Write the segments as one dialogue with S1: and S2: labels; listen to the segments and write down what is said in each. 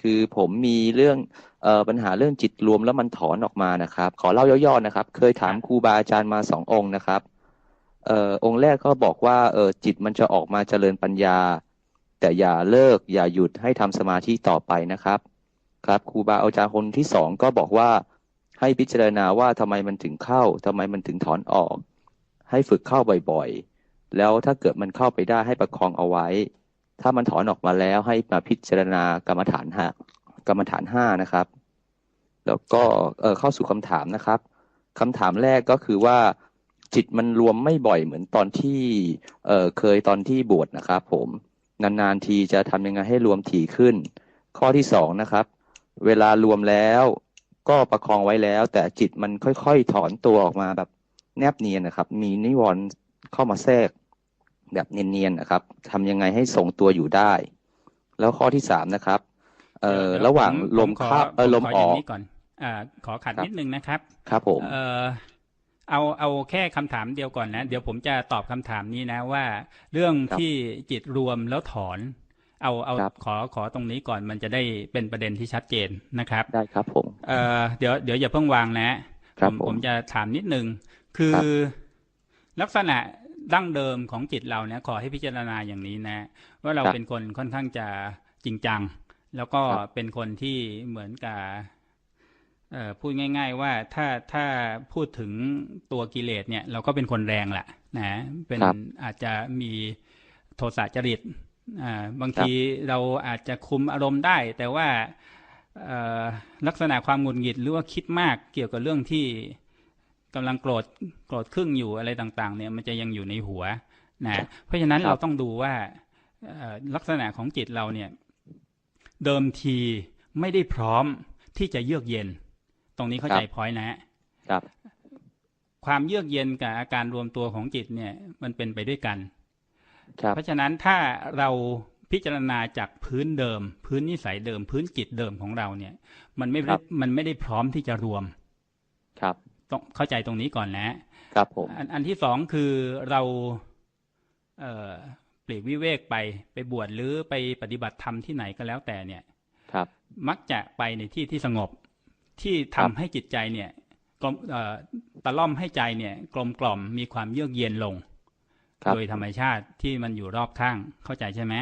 S1: คือผมมีเรื่องเอ่อปัญหาเรื่องจิตรวมแล้วมันถอนออกมานะครับ ขอเล่าย่อๆนะครับ เคยถามครูบาอาจารย์มาสององค์นะครับเอ่อองค์แรกก็บอกว่าเออจิตมันจะออกมาเจริญปัญญา แต่อย่าเลิกอย่าหยุดให้ทำสมาธิต่อไปนะครับ ครับครูบาอาจารย์คนที่สองก็บอกว่าให้พิจารณาว่าทำไมมันถึงเข้าทำไมมันถึงถอนออก ให้ฝึกเข้าบ่อยๆ แล้วถ้าเกิดมันเข้าไปได้ให้ประคองเอาไว้ ถ้ามันถอนออกมาแล้วให้มาพิจารณากรรมฐานห้ากรรมฐานห้านะครับ แล้วก็เเข้าสู่คำถามนะครับคำถามแรกก็คือว่าจิตมันรวมไม่บ่อยเหมือนตอนที่เเคยตอนที่บวชนะครับ ผมนานๆทีจะทำยังไงให้รวมถี่ขึ้น ข้อที่สองนะครับ เวลารวมแล้วก็ประคองไว้แล้ว แต่จิตมันค่อยๆถอนตัวออกมาแบบแนบเนียนนะครับ มีนิวรณ์เข้ามาแทรก แบบเนียนๆนะครับทำยังไงให้ทรงตัวอยู่ได้ แล้วข้อที่สามนะครับ เอ่อ
S2: ดี๋ย
S1: ระหว่าง
S2: ผม
S1: ลม
S2: ผขอ
S1: เข้าเออ
S2: ผ
S1: ลม
S2: ข
S1: อ
S2: ย่า
S1: องก
S2: นี้ก่อนอ่าขอขัด
S1: ครับ
S2: นิดนึงนะครับ
S1: ครับผม
S2: เออเอาเอาแค่คำถามเดียวก่อนนะ เดี๋ยวผมจะตอบคำถามนี้นะว่า เรื่อง
S1: ครับ
S2: ที่จิตรวมแล้วถอน เอาเอา
S1: ครับ
S2: ขอขอตรงนี้ก่อนมันจะได้เป็นประเด็นที่ชัดเจนนะครับ
S1: ได้ครับผม
S2: เออเดี๋ยวเดี๋ยวอย่าเพิ่งวางนะครับผม
S1: ผม
S2: ผมจะถามนิดนึง คือ
S1: ครับ
S2: ลักษณะ ดั้งเดิมของจิตเราเนี่ยขอให้พิจารณาอย่างนี้นะ ว่าเรา
S1: ครับ
S2: เป็นคนค่อนข้างจะจริงจัง แล้วก็
S1: ครับ
S2: เป็นคนที่เหมือนกับเอ่อพูดง่าย ๆ ว่าถ้าถ้าพูดถึงตัวกิเลสเนี่ย เราก็เป็นคนแรงแหละนะเป็น
S1: ครับ
S2: อาจจะมีโทสะจริตอ่าบาง
S1: ครับ
S2: ทีเราอาจจะคุมอารมณ์ได้ แต่ว่าเอ่อลักษณะความหงุดหงิดหรือว่าคิดมากเกี่ยวกับเรื่องที่ กำลังโกรธโกรธครึ่งอยู่อะไรต่าง ๆ เนี่ยมันจะยังอยู่ในหัวนะเพราะฉะนั้น
S1: ครับ
S2: เราต้องดูว่าเอ่อลักษณะของจิตเราเนี่ยเดิมทีไม่ได้พร้อมที่จะเยือกเย็น ตรงนี้เข้าใจพอยนะฮะ
S1: ครับ
S2: ความเยือกเย็นกับอาการรวมตัวของจิตเนี่ยมันเป็นไปด้วยกัน
S1: ครับ
S2: เพราะฉะนั้นถ้าเราพิจารณาจากพื้นเดิม พื้นนิสัยเดิม พื้นจิตเดิมของเราเนี่ย มันไม่
S1: ครั
S2: ได้
S1: บ
S2: มันไม่ได้พร้อมที่จะรวม
S1: ครับ
S2: ต้องเข้าใจตรงนี้ก่อนนะ
S1: ครับผม
S2: อันอันที่สองคือเราเอ่อปลีกวิเวกไปไปบวชหรือไปปฏิบัติธรรมที่ไหนก็แล้วแต่เนี่ย
S1: ครับ
S2: มักจะไปในที่ที่สงบที่ทำ
S1: ครับ
S2: ให้จิตใจเนี่ยกลมเอ่อตะล่อมให้ใจเนี่ย กลมกล่อมมีความเยือกเย็นลง
S1: ครับ
S2: โดยธรรมชาติที่มันอยู่รอบข้างเข้าใจใช่ไหม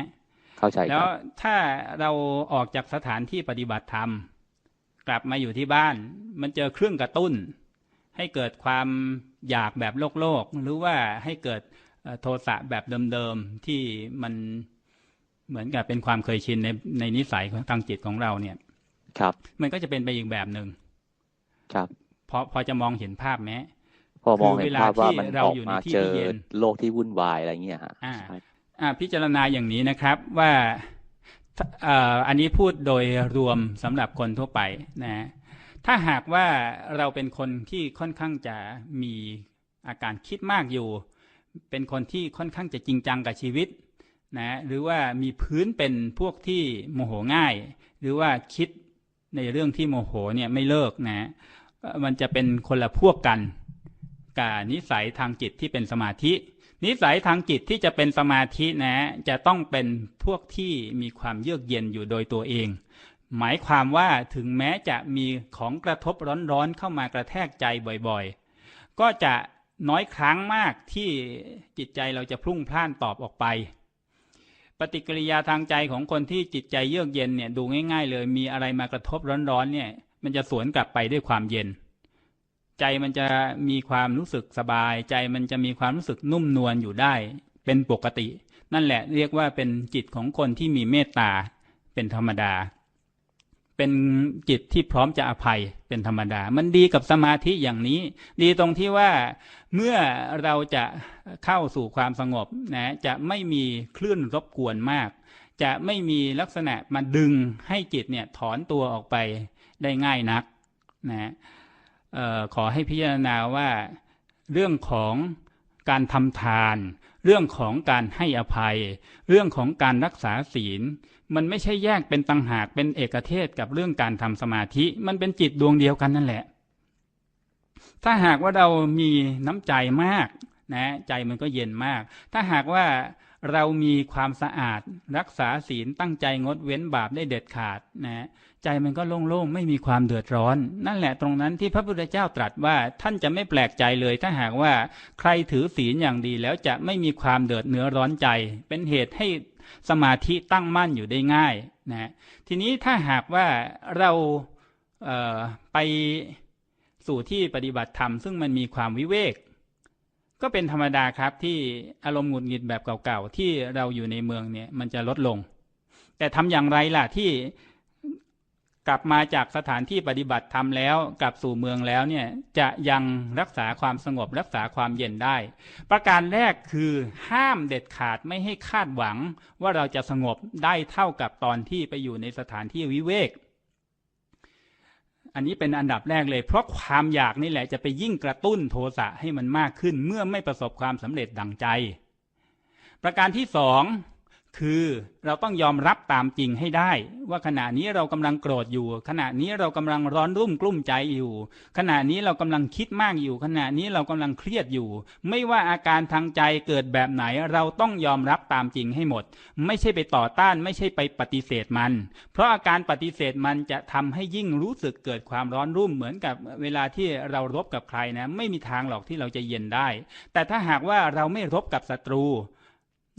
S1: เข้าใจ
S2: แล้
S1: ควรับ
S2: ถ้าเราออกจากสถานที่ปฏิบัติธรรม กลับมาอยู่ที่บ้าน มันเจอเครื่องกระตุ้น ให้เกิดความอยากแบบโลกโลกๆหรือว่าให้เกิดเอ่อโทสะแบบเดิมๆที่มันเหมือนกับเป็นความเคยชินในในนิสัยของทางจิตของเราเนี่ย
S1: ครับ
S2: มันก็จะเป็นไปอีกแบบหนึ่ง
S1: ครับ
S2: พอพอจะมองเห็นภาพไหม
S1: พอมอง
S2: คือ
S1: เห็
S2: เวนลา
S1: ภาพว่า
S2: ที่
S1: มัน
S2: เรา
S1: ออก
S2: อยู่ใน
S1: มา
S2: ที่
S1: เจ
S2: ที่
S1: อ
S2: เย็น
S1: โลกที่วุ่นวายอะไรเงี้ยฮะ
S2: อ่า
S1: ใช่
S2: อ่าพิจารณาอย่างนี้นะครับว่าถ้าเอ่ออันนี้พูดโดยรวมสำหรับคนทั่วไปนะ ถ้าหากว่าเราเป็นคนที่ค่อนข้างจะมีอาการคิดมากอยู่ เป็นคนที่ค่อนข้างจะจริงจังกับชีวิตนะหรือว่ามีพื้นเป็นพวกที่โมโหง่าย หรือว่าคิดในเรื่องที่โมโหเนี่ยไม่เลิกนะมันจะเป็นคนละพวกกันกับนิสัยทางจิตที่เป็นสมาธิ นิสัยทางจิตที่จะเป็นสมาธินะจะต้องเป็นพวกที่มีความเยือกเย็นอยู่โดยตัวเอง หมายความว่าถึงแม้จะมีของกระทบร้อนๆเข้ามากระแทกใจบ่อยๆ ก็จะน้อยครั้งมากที่จิตใจเราจะพลุ่งพล่านตอบออกไป ปฏิกิริยาทางใจของคนที่จิตใจเยือกเย็นเนี่ยดูง่าย ๆ เลยมีอะไรมากระทบร้อนๆเนี่ยมันจะสวนกลับไปด้วยความเย็น ใจมันจะมีความรู้สึกสบาย ใจมันจะมีความรู้สึกนุ่มนวลอยู่ได้ เป็นปกติ นั่นแหละเรียกว่าเป็นจิตของคนที่มีเมตตาเป็นธรรมดา เป็นจิตที่พร้อมจะอภัยเป็นธรรมดา มันดีกับสมาธิอย่างนี้ ดีตรงที่ว่าเมื่อเราจะเข้าสู่ความสงบนะจะไม่มีคลื่นรบกวนมาก จะไม่มีลักษณะมาดึงให้จิตเนี่ยถอนตัวออกไปได้ง่ายนักนะออขอให้พิจารณาว่าเรื่องของการทำทาน เรื่องของการให้อภัย เรื่องของการรักษาศีล มันไม่ใช่แยกเป็นตังหากเป็นเอกเทศกับเรื่องการทำสมาธิ มันเป็นจิตดวงเดียวกันนั่นแหละ ถ้าหากว่าเรามีน้ำใจมาก นะใจมันก็เย็นมาก ถ้าหากว่าเรามีความสะอาดรักษาศีลตั้งใจงดเว้นบาปได้เด็ดขาดนะใจมันก็โล่งๆไม่มีความเดือดร้อน นั่นแหละตรงนั้นที่พระพุทธเจ้าตรัสว่าท่านจะไม่แปลกใจเลย ถ้าหากว่าใครถือศีลอย่างดีแล้วจะไม่มีความเดือดเนื้อร้อนใจ เป็นเหตุให้สมาธิตั้งมั่นอยู่ได้ง่ายนะทีนี้ถ้าหากว่าเราเอ่อไปสู่ที่ปฏิบัติธรรม ซึ่งมันมีความวิเวก ก็เป็นธรรมดาครับที่อารมณ์หงุดหงิดแบบเก่าๆที่เราอยู่ในเมืองเนี่ยมันจะลดลง แต่ทำอย่างไรล่ะที่กลับมาจากสถานที่ปฏิบัติธรรมแล้วกลับสู่เมืองแล้วเนี่ยจะยังรักษาความสงบรักษาความเย็นได้ ประการแรกคือห้ามเด็ดขาดไม่ให้คาดหวังว่าเราจะสงบได้เท่ากับตอนที่ไปอยู่ในสถานที่วิเวก อันนี้เป็นอันดับแรกเลย เพราะความอยากนี่แหละจะไปยิ่งกระตุ้นโทสะให้มันมากขึ้น เมื่อไม่ประสบความสำเร็จดังใจ ประการที่สอง คือเราต้องยอมรับตามจริงให้ได้ ว่าขณะนี้เรากำลังโกรธอยู่ ขณะนี้เรากำลังร้อนรุ่มกลุ้มใจอยู่ ขณะนี้เรากำลังคิดมากอยู่ ขณะนี้เรากำลังเครียดอยู่ ไม่ว่าอาการทางใจเกิดแบบไหน เราต้องยอมรับตามจริงให้หมด ไม่ใช่ไปต่อต้าน ไม่ใช่ไปปฏิเสธมัน เพราะอาการปฏิเสธมันจะทำให้ยิ่งรู้สึกเกิดความร้อนรุ่มเหมือนกับเวลาที่เรารบกับใครนะไม่มีทางหรอกที่เราจะเย็นได้ แต่ถ้าหากว่าเราไม่รบกับศัตรู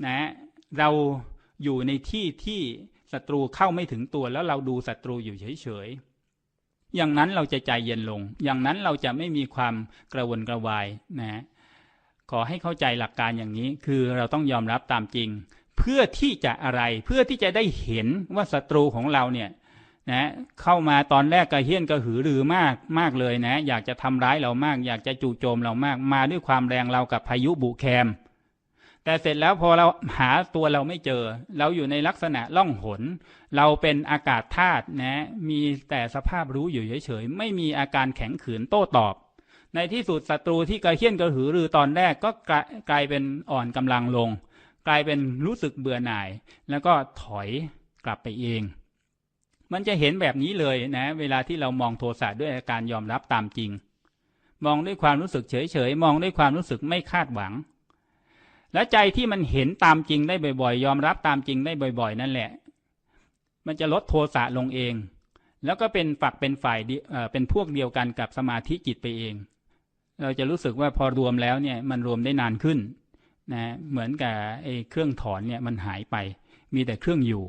S2: นะ เราอยู่ในที่ที่ศัตรูเข้าไม่ถึงตัวแล้วเราดูศัตรูอยู่เฉยๆ อย่างนั้นเราจะใจเย็นลง อย่างนั้นเราจะไม่มีความกระวนกระวายนะขอให้เข้าใจหลักการอย่างนี้คือเราต้องยอมรับตามจริง เพื่อที่จะอะไรเพื่อที่จะได้เห็นว่าศัตรูของเราเนี่ยนะเข้ามาตอนแรกกระเฮี้ยนกระหือรือมากมากเลยนะ อยากจะทำร้ายเรามาก อยากจะจู่โจมเรามาก มาด้วยความแรงเรากับพายุบุแคม แต่เสร็จแล้วพอเราหาตัวเราไม่เจอ เราอยู่ในลักษณะล่องหน เราเป็นอากาศธาตุนะ มีแต่สภาพรู้อยู่เฉยๆ ไม่มีอาการแข็งขืนโต้ตอบ ในที่สุดศัตรูที่กระเฮี้ยนกระหือรือตอนแรกก็กลายกลายเป็นอ่อนกำลังลง กลายเป็นรู้สึกเบื่อหน่าย แล้วก็ถอยกลับไปเอง มันจะเห็นแบบนี้เลยนะ เวลาที่เรามองโทสะด้วยอาการยอมรับตามจริง มองด้วยความรู้สึกเฉยๆ มองด้วยความรู้สึกไม่คาดหวัง และใจที่มันเห็นตามจริงได้บ่อยๆ ยอมรับตามจริงได้บ่อย ๆ นั่นแหละ มันจะลดโทสะลงเอง แล้วก็เป็นฝักเป็นฝ่ายเป็นพวกเดียวกันกับสมาธิจิตไปเอง เราจะรู้สึกว่าพอรวมแล้วเนี่ยมันรวมได้นานขึ้นนะเหมือนกับไอ้เครื่องถอนเนี่ยมันหายไป มีแต่เครื่องอยู่